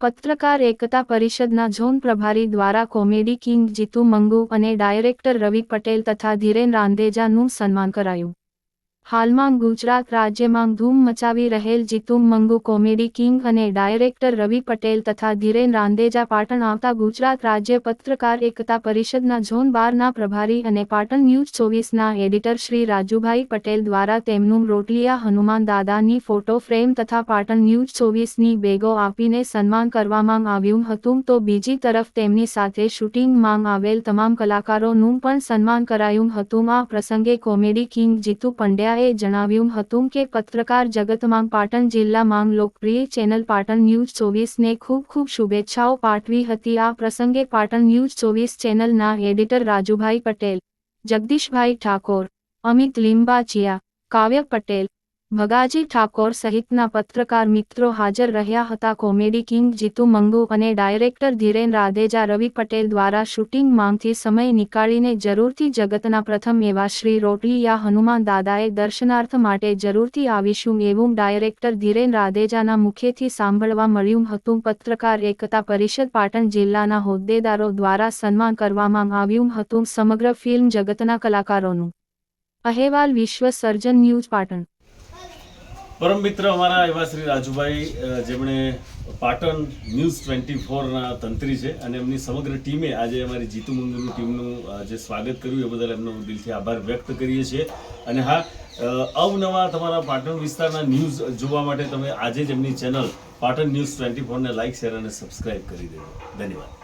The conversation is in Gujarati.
પત્રકાર એકતા પરિષદના ઝોન પ્રભારી દ્વારા કોમેડી કિંગ જીતુ મંગુ અને ડાયરેક્ટર રવિ પટેલ તથા ધીરેન રાંદેજાનું સન્માન કરાયું. હાલમાં ગુજરાત રાજ્યમાં ધૂમ મચાવી રહેલ જીતુમ મંગુ કોમેડી કિંગ અને ડાયરેક્ટર રવિ પટેલ તથા ધીરેન રાંદેજા પાટણ આવતા ગુજરાત રાજ્ય પત્રકાર એકતા પરિષદના ઝોન બારના પ્રભારી અને પાટણ ન્યૂઝ ચોવીસના એડિટર શ્રી રાજુભાઈ પટેલ દ્વારા તેમનું રોટલિયા હનુમાન દાદાની ફોટો ફ્રેમ તથા પાટણ ન્યૂઝ ચોવીસની બેગો આપીને સન્માન કરવામાં આવ્યું હતું તો બીજી તરફ તેમની સાથે શૂટિંગમાં આવેલ તમામ કલાકારોનું પણ સન્માન કરાયું હતું. આ પ્રસંગે કોમેડી કિંગ જીતુ પંડ્યાએ જણાવ્યું હતું કે પત્રકાર જગતમાં પાટણ જિલ્લામાં લોકપ્રિય ચેનલ પાટણ ન્યૂઝ ચોવીસને ખૂબ ખૂબ શુભેચ્છાઓ પાઠવી હતી. આ પ્રસંગે પાટણ ન્યૂઝ ચોવીસ ચેનલના એડિટર રાજુભાઈ પટેલ, જગદીશભાઈ ઠાકોર, અમિત લિંબાચિયા, કાવ્ય પટેલ ભગાજી ઠાકોર સહિતના પત્રકાર મિત્રો હાજર રહ્યા હતા કોમેડી કિંગ જીતુ મંગુ અને ડાયરેક્ટર ધીરેન રાધેજા રવિ પટેલ દ્વારા શૂટિંગ માંગથી સમય નીકાળીને જરૂરથી જગતના પ્રથમ એવા શ્રી રોટલીયા હનુમાન દાદાએ દર્શનાર્થ માટે જરૂરથી આવીશું એવું ડાયરેક્ટર ધીરેન રાધેજાના મુખેથી સાંભળવા મળ્યું હતું. પત્રકાર એકતા પરિષદ પાટણ જિલ્લાના હોદ્દેદારો દ્વારા સન્માન કરવામાં આવ્યું હતું સમગ્ર ફિલ્મ જગતના કલાકારોનું. અહેવાલ વિશ્વ સર્જન ન્યૂઝ પાટણ. પરમ મિત્ર અમારા એવા શ્રી રાજુભાઈ જેમણે પાટણ ન્યૂઝ ટ્વેન્ટી ફોરના તંત્રી છે અને એમની સમગ્ર ટીમે આજે અમારી જીતુ મંગુની ટીમનું જે સ્વાગત કર્યું એ બદલ એમનો દિલથી આભાર વ્યક્ત કરીએ છીએ. અને હા અવનવા તમારા પાટણ વિસ્તારના ન્યૂઝ જોવા માટે તમે આજે જ એમની ચેનલ પાટણ ન્યૂઝ ટ્વેન્ટી ફોરને લાઇક શેર અને સબસ્ક્રાઇબ કરી દેજો. ધન્યવાદ.